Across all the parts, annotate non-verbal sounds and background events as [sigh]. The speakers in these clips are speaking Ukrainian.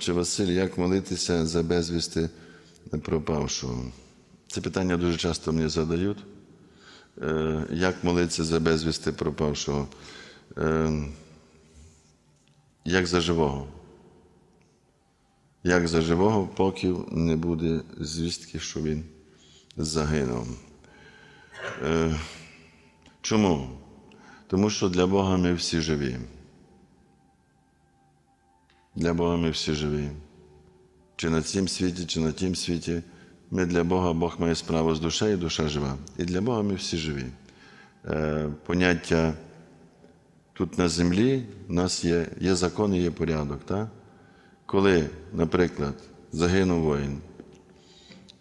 Чи Василь, як молитися за безвісти пропавшого? Це питання дуже часто мені задають. Е, Як молитися за безвісти пропавшого? Е, Як за живого? Як за живого, поки не буде звістки, що він загинув. Е, Чому? Тому що для Бога ми всі живі. Для Бога ми всі живі. Чи на цім світі, чи на тім світі. Ми для Бога, Бог має справу з душею, душа жива. І для Бога ми всі живі. Е, Поняття тут на землі у нас є, є закон і є порядок. Так? Коли, наприклад, загинув воїн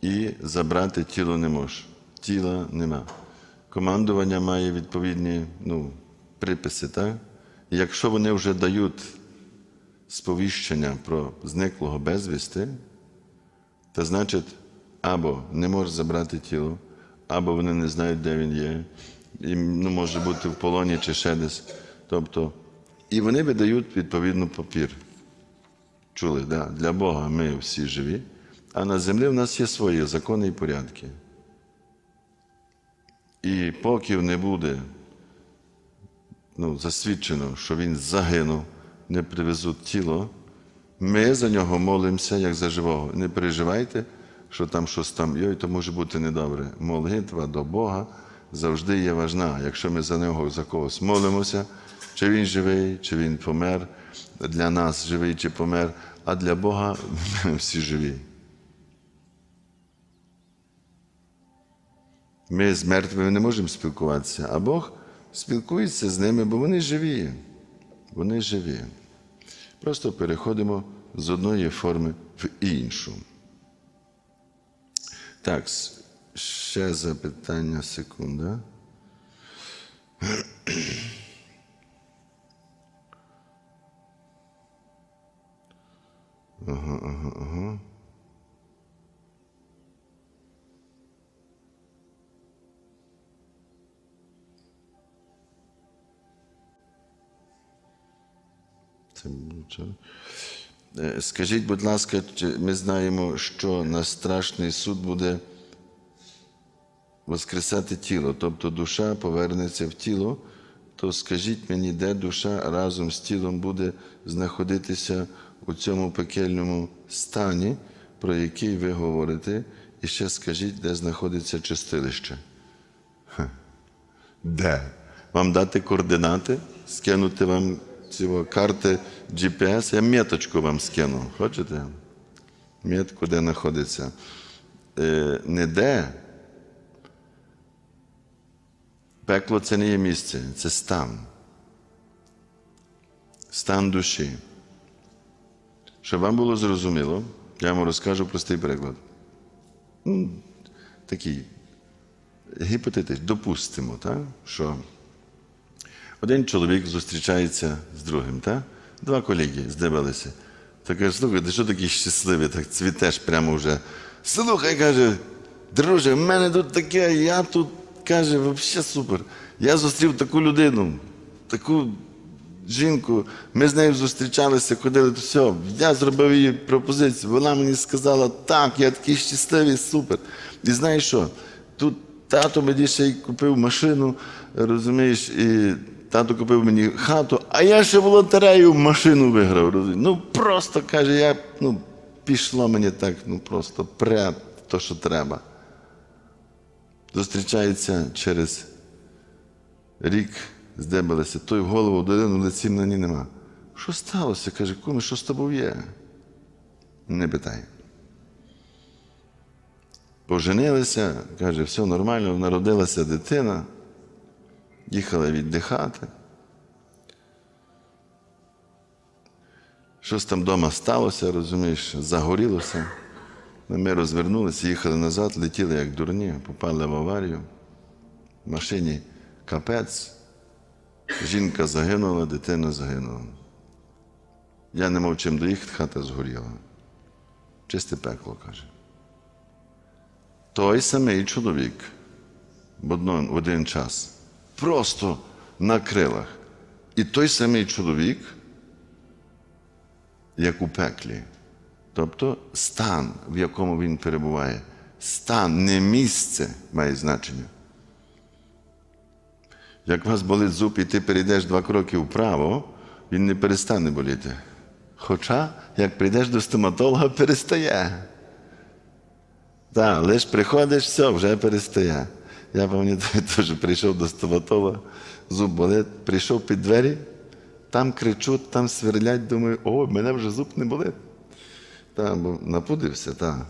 і забрати тіло не може, тіла нема. Командування має відповідні ну, приписи. Так? І якщо вони вже дають сповіщення про зниклого безвісти, то значить, або не може забрати тіло, або вони не знають, де він є, і ну, може бути в полоні чи ще десь. Тобто, і вони видають відповідно папір. Чули, да? для Бога ми всі живі, а на землі в нас є свої закони і порядки. І поки не буде ну, засвідчено, що він загинув, не привезуть тіло, ми за нього молимося, як за живого. Не переживайте, що там щось там йой, то може бути недобре. Молитва до Бога завжди є важна. Якщо ми за нього за когось молимося, чи він живий, чи він помер, для нас живий чи помер, а для Бога ми всі живі. Ми з мертвими не можемо спілкуватися, а Бог спілкується з ними, бо вони живі. Вони живі. Просто переходимо з одної форми в іншу. Так, ще запитання, секунда. Ага, ага, ага. Нічого. Е, Скажіть, будь ласка, ми знаємо, що на страшний суд буде воскресати тіло, тобто душа повернеться в тіло, то скажіть мені, де душа разом з тілом буде знаходитися у цьому пекельному стані, про який ви говорите, і ще скажіть, де знаходиться чистилище. Ха. Де? Вам дати координати, скинути вам ці карти GPS, я меточку вам скину. Хочете? Метку, де знаходиться. Е, не де. Пекло це не є місце, це стан. Стан душі. Щоб вам було зрозуміло, я вам розкажу простий приклад. Такий гіпотетичний, допустимо, так? що один чоловік зустрічається з другим, так? два колеги здивилися. Та каже, слухай, ти що такий щасливий, так цвітеш прямо вже. Слухай, каже, друже, в мене тут таке, я тут, каже, взагалі супер. Я зустрів таку людину, таку жінку, ми з нею зустрічалися, ходили, то все. Я зробив їй пропозицію. Вона мені сказала, так, я такий щасливий, супер. І знаєш що? Тут тато мені ще й купив машину, розумієш, і тато купив мені хату, а я ще в лотерею машину виграв. Розумієш? Ну просто каже, я ну, пішло мені так, ну просто пре то, що треба. Зустрічається через рік, здебалися, той в голову долину лиці ній нема. Що сталося? Каже, куме, що з тобою є? Не питай. Поженилися, каже, все нормально, народилася дитина, їхала віддихати. Щось там вдома сталося, розумієш, загорілося. Ми розвернулися, їхали назад, летіли як дурні, попали в аварію. В машині капець. Жінка загинула, дитина загинула. Я не мав чим доїхати, хата згоріла. Чисте пекло, каже. Той самий чоловік в один час. Просто на крилах. І той самий чоловік, як у пеклі. Тобто стан, в якому він перебуває. Стан, не місце має значення. Як у вас болить зуб, і ти перейдеш два кроки вправо, він не перестане боліти. Хоча, як прийдеш до стоматолога, перестає. Так, лиш приходиш, все, вже перестає. Я пам'ятаю, [laughs] теж прийшов до стоматолога, зуб болить, прийшов під двері, там кричуть, там сверлять, думаю, о, мене вже зуб не болить. Та, бо напудився, так.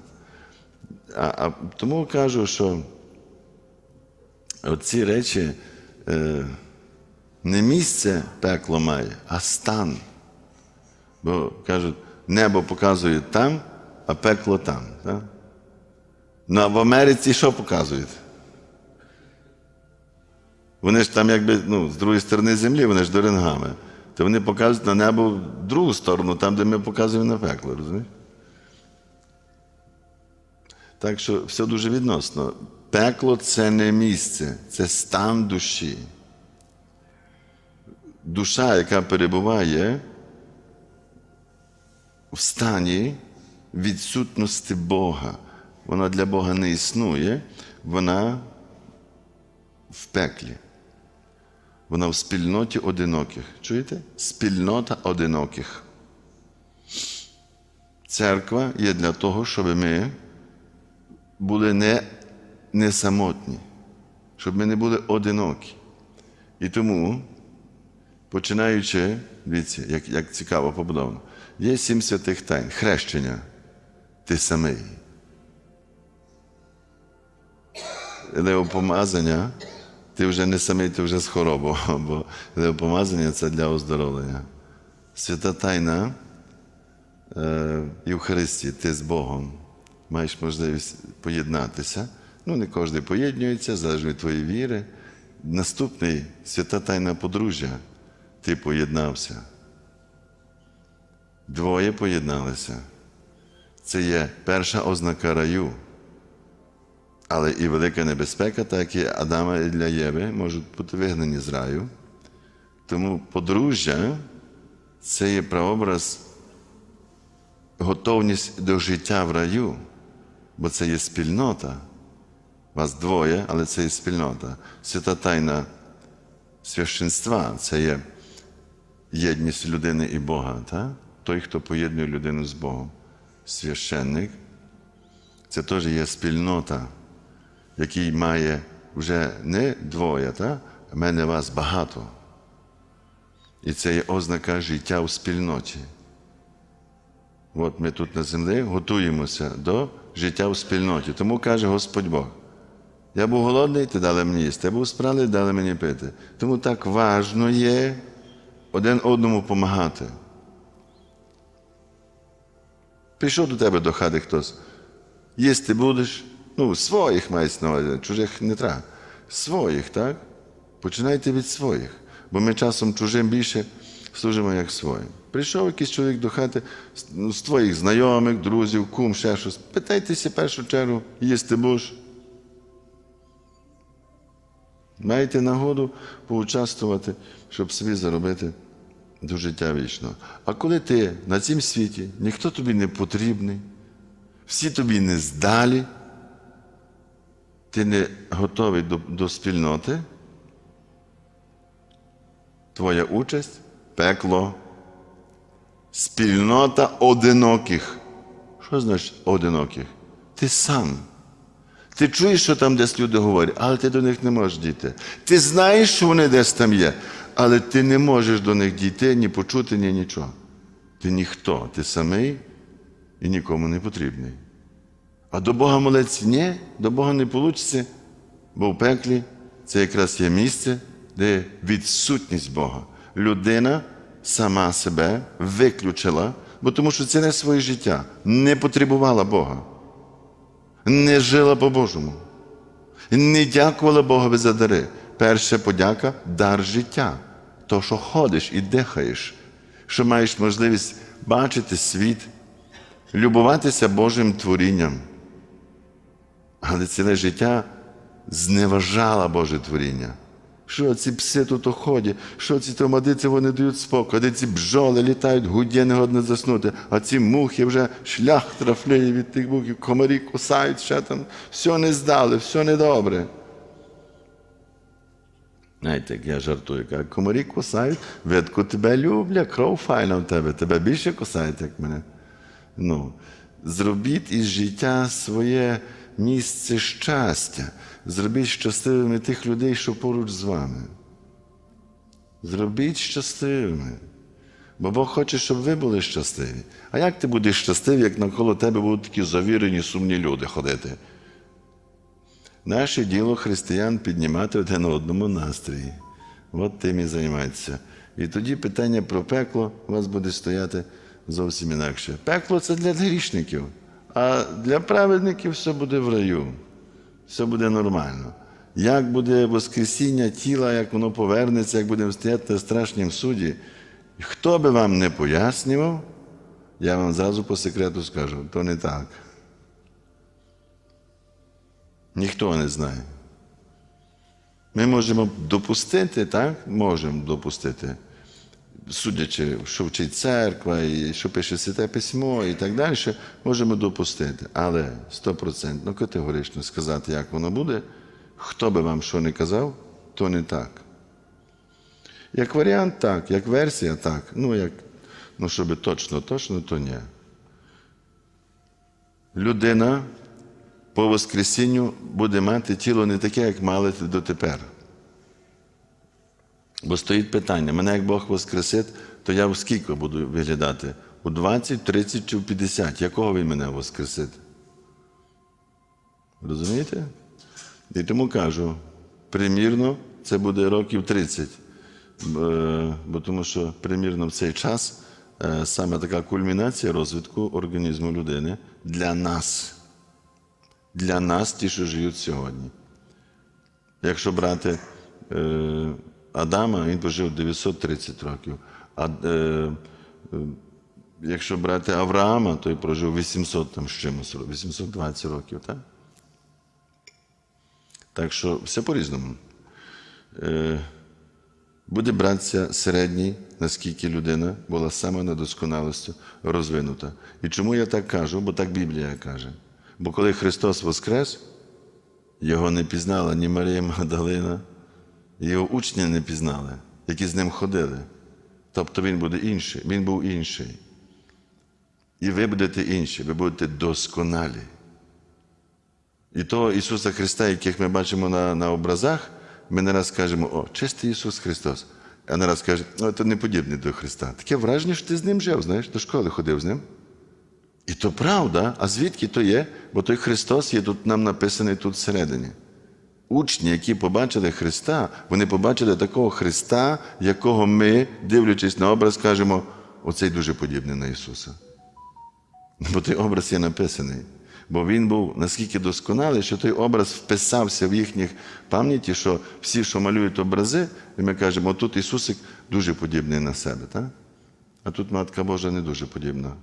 А, а тому кажу, що оці речі е, не місце пекло має, а стан. Бо кажуть, небо показує там, а пекло там. Так? Ну а в Америці що показують? Вони ж там, якби ну, з другої сторони землі, вони ж до ренгами. То вони показують на небо в другу сторону, там, де ми показуємо на пекло, розумієш? Так що все дуже відносно. Пекло це не місце, це стан душі. Душа, яка перебуває в стані відсутності Бога. Вона для Бога не існує, вона в пеклі. Вона в спільноті одиноких. Чуєте? Спільнота одиноких. Церква є для того, щоб ми були не, не самотні, щоб ми не були одинокі. І тому, починаючи, дивіться, як, як цікаво побудовано, є сім святих тайн, хрещення, ти самий. Леопомазання, ти вже не самий, ти вже з хворобою, [laughs] бо леопомазання це для оздоровлення. Свята тайна е, Євхаристії, ти з Богом маєш можливість поєднатися. Ну, не кожен поєднується, залежно від твоєї віри. Наступний свята тайна подружжя, ти поєднався. Двоє поєдналися. Це є перша ознака раю. Але і велика небезпека, так і Адама і для Єви можуть бути вигнані з раю. Тому подружжя це є прообраз готовність до життя в раю, бо це є спільнота. Вас двоє, але це є спільнота. Свята тайна священства це є єдність людини і Бога. Так? Той, хто поєднує людину з Богом. Священник це теж є спільнота, який має вже не двоє, та? а мене вас багато. І це є ознака життя у спільноті. От ми тут на землі готуємося до життя у спільноті. Тому каже Господь Бог. Я був голодний, ти дали мені їсти. Я був спраний, дали мені пити. Тому так важно є один одному допомагати. Прийшов до тебе до хати хтось. Їсти будеш, ну, своїх мається на увазі, чужих не треба. Своїх, так? Починайте від своїх. Бо ми часом чужим більше служимо, як своїм. Прийшов якийсь чоловік до хати ну, з твоїх знайомих, друзів, кум, ще щось. Питайтеся в першу чергу, їсти будеш. Маєте нагоду поучаствувати, щоб собі заробити до життя вічного. А коли ти на цім світі, ніхто тобі не потрібний, всі тобі не здалі, ти не готовий до, до спільноти, твоя участь пекло, спільнота одиноких. Що значить одиноких? Ти сам. Ти чуєш, що там десь люди говорять, але ти до них не можеш дійти. Ти знаєш, що вони десь там є, але ти не можеш до них дійти, ні почути, ні нічого. Ти ніхто, ти самий і нікому не потрібний. А до Бога молитися ні, до Бога не вийде, бо в пеклі це якраз є місце, де відсутність Бога. Людина сама себе виключила, бо тому що це не своє життя, не потребувала Бога не жила по-божому. Не дякувала Богові за дари. Перша подяка дар життя. То, що ходиш і дихаєш, що маєш можливість бачити світ, любуватися Божим творінням. Але ціле життя зневажала Боже творіння. Що ці пси тут ходять, що ці томадиці вони дають спокій, де ці бджоли літають, гудє не годно заснути, а ці мухи вже шлях трафляє від тих мухів, комарі кусають, ще там, все не здали, все недобре. Знаєте, як я жартую, кажу, комарі кусають, видко тебе люблять, кров файна в тебе, тебе більше кусають, як мене. Ну, зробіть із життя своє місце щастя. Зробіть щасливими тих людей, що поруч з вами. Зробіть щасливими. Бо Бог хоче, щоб ви були щасливі. А як ти будеш щасливий, як навколо тебе будуть такі завірені, сумні люди ходити? Наше діло християн піднімати один на одному настрої. От тим і займається. І тоді питання про пекло у вас буде стояти зовсім інакше. Пекло це для грішників, а для праведників все буде в раю. Все буде нормально. Як буде Воскресіння тіла, як воно повернеться, як будемо стояти на страшнім суді, хто би вам не пояснював, я вам зразу по секрету скажу, то не так. Ніхто не знає. Ми можемо допустити, так? Можемо допустити, судячи, що вчить церква, і що пише святе письмо і так далі, можемо допустити. Але стопроцентно категорично сказати, як воно буде, хто би вам що не казав, то не так. Як варіант, так, як версія, так. Ну, як, ну, щоб точно, точно, то ні. Людина по Воскресінню буде мати тіло не таке, як мали дотепер. Бо стоїть питання: мене як Бог воскресить, то я в скільки буду виглядати? У 20, 30 чи в 50? Якого він мене воскресить? Розумієте? І тому кажу, примірно це буде років 30. Бо- Бо тому що примірно в цей час е, саме така кульмінація розвитку організму людини для нас для нас, ті, що живуть сьогодні. Якщо брати е, Адама, він прожив 930 років. А е, якщо брати Авраама, то й прожив 800 там з чимось, 820 років. Так, так що все по-різному. Е, буде братися середній, наскільки людина була саме на розвинута. І чому я так кажу? Бо так Біблія каже. Бо коли Христос воскрес, його не пізнала ні Марія Магдалина, його учні не пізнали, які з ним ходили. Тобто він буде інший, він був інший. І ви будете інші, ви будете досконалі. І того Ісуса Христа, яких ми бачимо на, на образах, ми не раз кажемо, о, чистий Ісус Христос. А не раз кажемо, о, це не подібний до Христа. Таке враження, що ти з ним жив, знаєш, до школи ходив з ним. І то правда, а звідки то є? Бо той Христос є тут нам написаний тут всередині. Учні, які побачили Христа, вони побачили такого Христа, якого ми, дивлячись на образ, кажемо, оцей дуже подібний на Ісуса. Бо той образ є написаний. Бо він був наскільки досконалий, що той образ вписався в їхніх пам'яті, що всі, що малюють образи, і ми кажемо, отут Ісусик дуже подібний на себе. Так? А тут Матка Божа не дуже подібна.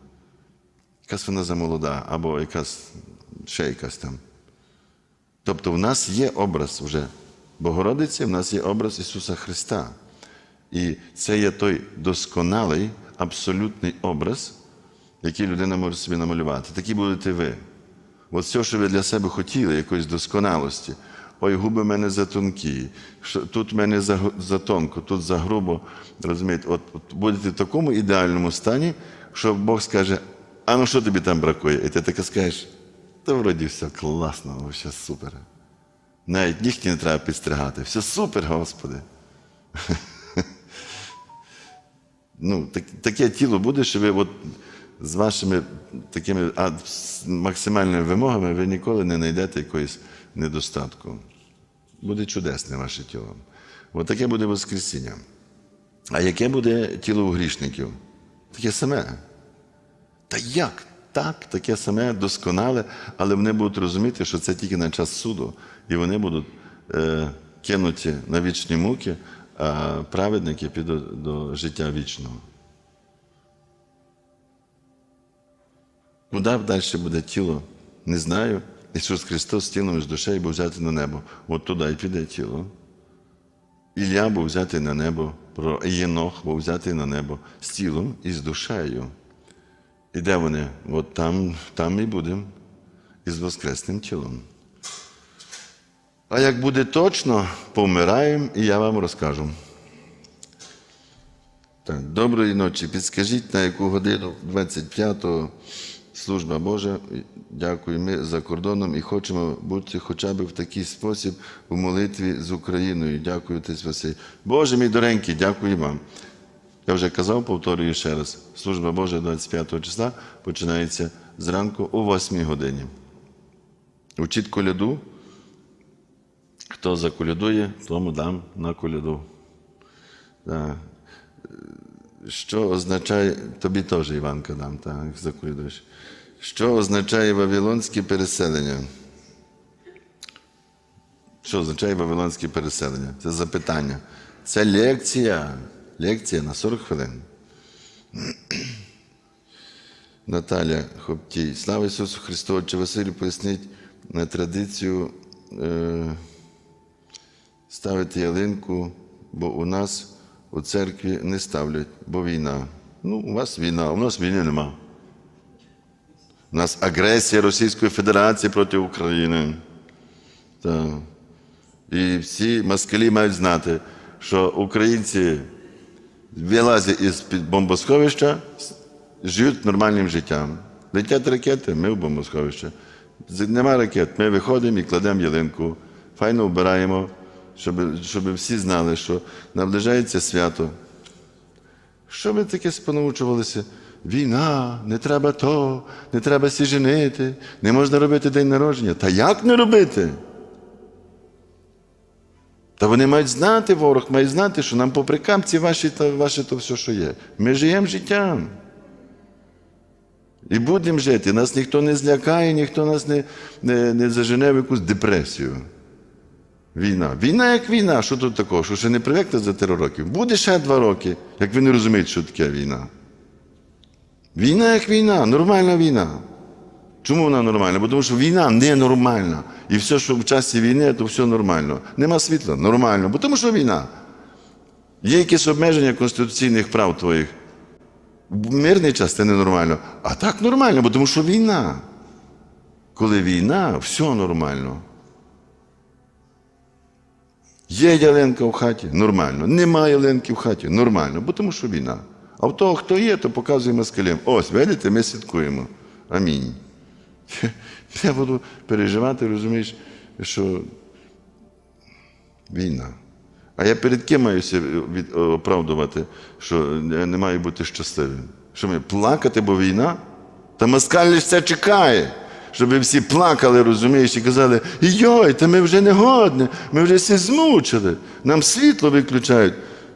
Якась вона замолода, або якась ще якась там. Тобто в нас є образ вже Богородиці, в нас є образ Ісуса Христа. І це є той досконалий, абсолютний образ, який людина може собі намалювати. Такі будете ви. От все, що ви для себе хотіли, якоїсь досконалості. Ой, губи в мене затонкі, тут в мене затонко, тут загрубо. Розумієте, от, от будете в такому ідеальному стані, що Бог скаже, а ну що тобі там бракує? І ти таке скажеш, та вроді все класно, все супер. Навіть нігті не треба підстригати. Все супер, Господи. [laughs] ну, так, таке тіло буде, що ви от з вашими такими а, максимальними вимогами ви ніколи не знайдете якоїсь недостатку. Буде чудесне ваше тіло. От таке буде Воскресіння. А яке буде тіло у грішників? Таке саме. Та як? Так, таке саме досконале, але вони будуть розуміти, що це тільки на час суду, і вони будуть е, кинуті на вічні муки, а праведники підуть до життя вічного. Куди далі буде тіло? Не знаю. Ісус Христос з тілом з душею був взяти на небо. От туди і піде тіло. Ілля був взятий на небо, Єнох був взятий на небо з тілом і з душею. І де вони? От там, там і будемо із воскресним тілом. А як буде точно, помираємо, і я вам розкажу. Так, доброї ночі. Підскажіть, на яку годину 25-го служба Божа. Дякую. Ми за кордоном і хочемо бути хоча б в такий спосіб у молитві з Україною. Дякую, Отець Василь. Боже мій доренький, дякую вам. Я вже казав, повторюю ще раз. Служба Божа 25 числа починається зранку о 8 годині. Учіть коляду. Хто заколядує, тому дам на коляду. Так. Що означає, тобі теж Іванка дам, так, заколядуєш. Що означає вавилонське переселення? Що означає вавилонське переселення? Це запитання. Це лекція. Лекція на 40 хвилин. Наталя Хоптій. Слава Ісусу Христу! Отче Василю поясніть традицію е, ставити ялинку, бо у нас у церкві не ставлять, бо війна. Ну, у вас війна, у нас війни нема. У нас агресія Російської Федерації проти України. Так. І всі москалі мають знати, що українці вилазять із бомбосховища, живуть нормальним життям. Летять ракети, ми в бомбосховище. Нема ракет, ми виходимо і кладемо ялинку, файно вбираємо, щоб, щоб всі знали, що наближається свято. Що ви таке спонаучувалися? Війна, не треба то, не треба сі женити, не можна робити день народження. Та як не робити? Та вони мають знати, ворог має знати, що нам попри камці ваші та ваше то все, що є. Ми живемо життям. І будемо жити. Нас ніхто не злякає, ніхто нас не, не, не зажене в якусь депресію. Війна. Війна як війна. Що тут такого? Що ще не привикли за три роки? Буде ще два роки, як ви не розумієте, що таке війна. Війна як війна, нормальна війна. Чому вона нормальна? Бо тому що війна ненормальна. І все, що в часі війни, то все нормально. Нема світла, нормально, бо тому що війна. Є якісь обмеження конституційних прав твоїх. Мирний час це ненормально. А так нормально, бо тому що війна. Коли війна, все нормально. Є ялинка в хаті нормально. Немає ялинки в хаті нормально, бо тому що війна. А в того, хто є, то показує москалям. Ось, видите, ми святкуємо. Амінь. [laughs] Я буду переживати, розумієш, що війна. А я перед ким маюся оправдувати, що не маю бути щасливим? Що ми плакати, бо війна? Та москаль лише це чекає, щоб всі плакали, розумієш, і казали, йой, та ми вже не годні, ми вже всі змучили, нам світло виключають,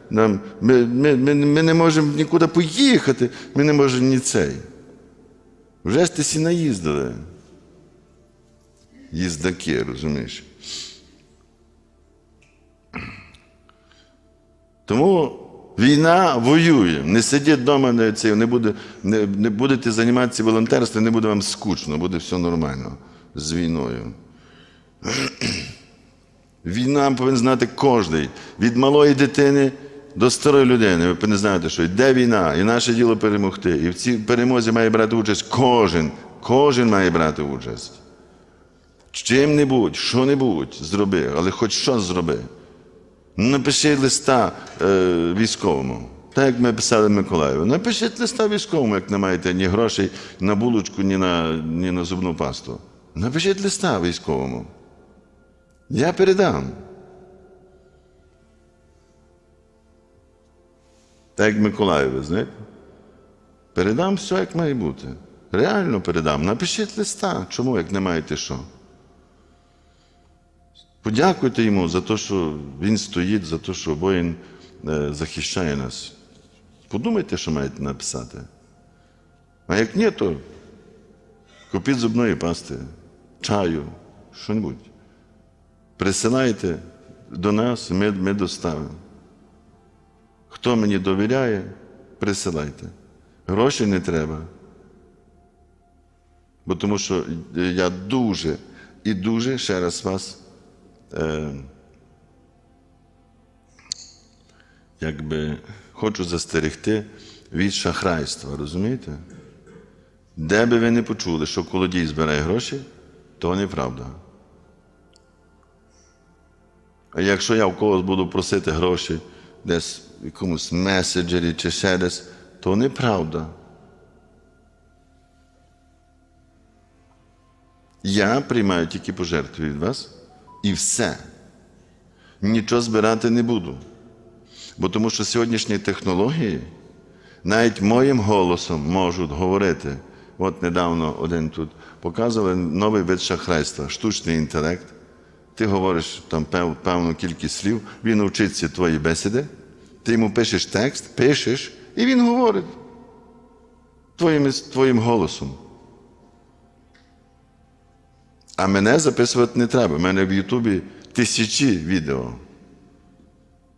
нам, ми, ми, ми, ми не можемо нікуди поїхати, ми не можемо ні цей. Вже ж ти всі наїздили. Їздаки, розумієш. Тому війна воює. Не сидіть вдома, не, не, буде, не, не будете займатися волонтерством, не буде вам скучно, буде все нормально з війною. Війна повинен знати кожен. Від малої дитини до старої людини. Ви повинні знаєте, що йде війна, і наше діло перемогти. І в цій перемозі має брати участь кожен. Кожен має брати участь. Чим-небудь, що-небудь зроби, але хоч щось зроби. Напишіть листа е, військовому. Так як ми писали Миколаєву. Напишіть листа військовому, як не маєте ні грошей на булочку, ні на, ні на зубну пасту. Напишіть листа військовому. Я передам. Так як Миколаєві, знаєте? Передам все, як має бути. Реально передам. Напишіть листа. Чому, як не маєте що? Подякуйте йому за те, що він стоїть, за те, що воїн е, захищає нас. Подумайте, що маєте написати. А як ні, то купіть зубної пасти, чаю, що-небудь. Присилайте до нас, ми, ми доставимо. Хто мені довіряє, присилайте. Грошей не треба. Бо тому що я дуже і дуже ще раз вас е, якби хочу застерегти від шахрайства, розумієте? Де би ви не почули, що колодій збирає гроші, то неправда. А якщо я в когось буду просити гроші десь в якомусь меседжері чи ще десь, то неправда. Я приймаю тільки пожертви від вас і все. Нічого збирати не буду. Бо тому що сьогоднішні технології навіть моїм голосом можуть говорити. От недавно один тут показували новий вид шахрайства, штучний інтелект. Ти говориш там пев- певну кількість слів, він вчиться твої бесіди, ти йому пишеш текст, пишеш, і він говорить твоїм, твоїм голосом. А мене записувати не треба. У мене в Ютубі тисячі відео.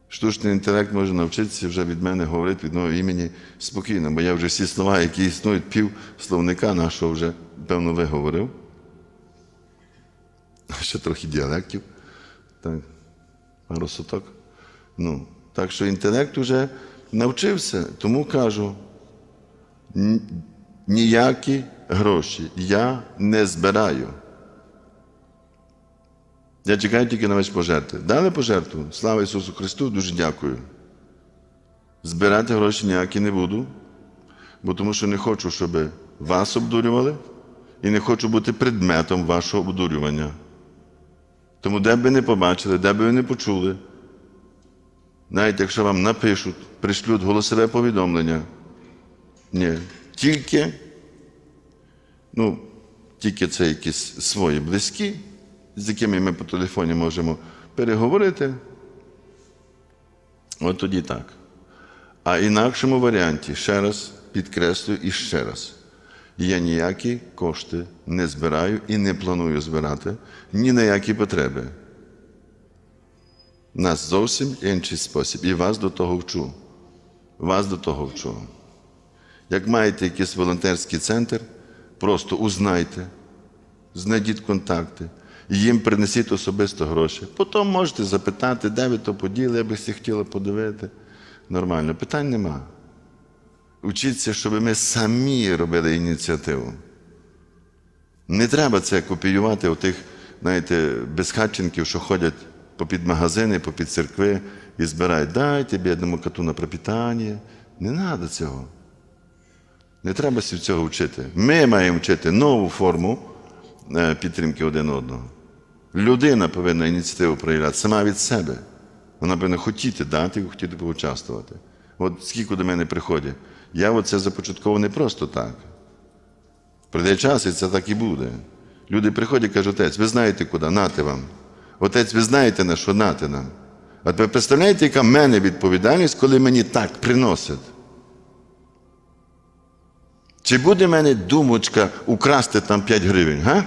Штучний інтелект може навчитися вже від мене говорити від мого імені спокійно, бо я вже всі слова, які існують, пів словника нашого вже, певно, виговорив. [laughs] Ще трохи діалектів. Так. Пару соток. Ну, так що інтелект вже навчився, тому кажу, ніякі гроші я не збираю. Я чекаю тільки на ваші пожертви. Дали пожертву? Слава Ісусу Христу, дуже дякую. Збирати гроші ніякі не буду, бо тому що не хочу, щоб вас обдурювали, і не хочу бути предметом вашого обдурювання. Тому де б ви не побачили, де б ви не почули, навіть якщо вам напишуть, пришлють голосове повідомлення. Ні, тільки, ну, тільки це якісь свої близькі, з якими ми по телефоні можемо переговорити. От тоді так. А інакшому варіанті, ще раз підкреслюю і ще раз, я ніякі кошти не збираю і не планую збирати ні на які потреби. Нас зовсім інший спосіб. І вас до того вчу. Вас до того вчу. Як маєте якийсь волонтерський центр, просто узнайте, знайдіть контакти, їм принесіть особисто гроші. Потім можете запитати, де ви то поділи, я би всі хотіли подивити. Нормально, питань нема. Учіться, щоб ми самі робили ініціативу. Не треба це копіювати у тих, знаєте, безхатченків, що ходять попід магазини, попід церкви і збирають, дайте бідному коту на пропитання. Не треба цього. Не треба цього вчити. Ми маємо вчити нову форму е, підтримки один одного. Людина повинна ініціативу проявляти сама від себе. Вона повинна хотіти дати, хотіти поучаствувати. От скільки до мене приходять, я оце започатково не просто так. Прийде час, і це так і буде. Люди приходять і кажуть, отець, ви знаєте куди, нате вам. Отець, ви знаєте на що нате нам. А ви представляєте, яка в мене відповідальність, коли мені так приносять? Чи буде в мене думочка украсти там 5 гривень, га?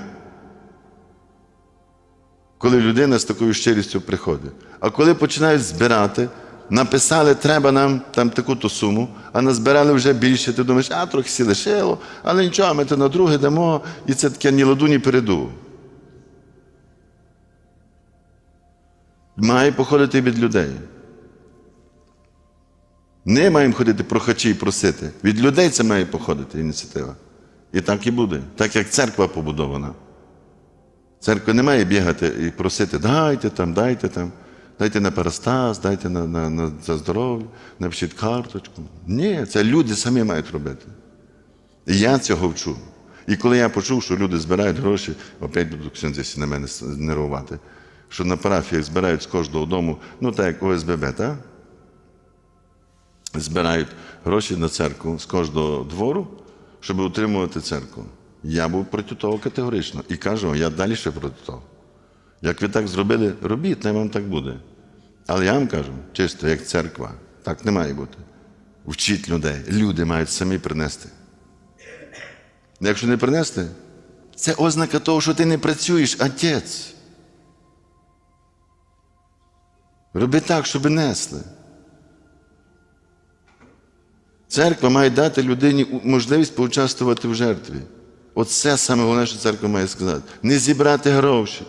Коли людина з такою щирістю приходить. А коли починають збирати, написали, треба нам там таку-то суму, а назбирали вже більше, ти думаєш, а трохи сі лишило, але нічого, ми то на друге дамо, і це таке ні ладу, ні переду. Має походити від людей. Не маємо ходити прохачі і просити. Від людей це має походити ініціатива. І так і буде, так як церква побудована. Церква не має бігати і просити, дайте там, дайте там, дайте на парастаз, дайте на, на, на за здоров'я, напишіть карточку. Ні, це люди самі мають робити. І я цього вчу. І коли я почув, що люди збирають гроші, опять будуть ксьонзі на мене нервувати, що на парафіях збирають з кожного дому, ну так як ОСББ, так? збирають гроші на церкву з кожного двору, щоб утримувати церкву. Я був проти того категорично і кажу, я далі ще проти того. Як ви так зробили, робіть, не вам так буде. Але я вам кажу, чисто як церква, так не має бути. Вчіть людей. Люди мають самі принести. Якщо не принести, це ознака того, що ти не працюєш, отець. Роби так, щоб несли. Церква має дати людині можливість поучаствувати в жертві. Оце саме головне, що церква має сказати. Не зібрати гроші,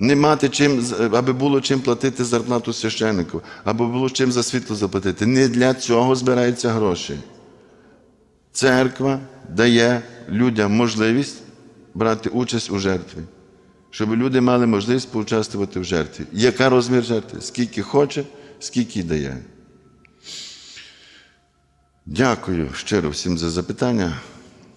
Не мати чим, аби було чим платити зарплату священнику, аби було чим за світло заплатити. Не для цього збираються гроші. Церква дає людям можливість брати участь у жертві, щоб люди мали можливість поучаствувати в жертві. Яка розмір жертви? Скільки хоче, скільки дає. Дякую щиро всім за запитання.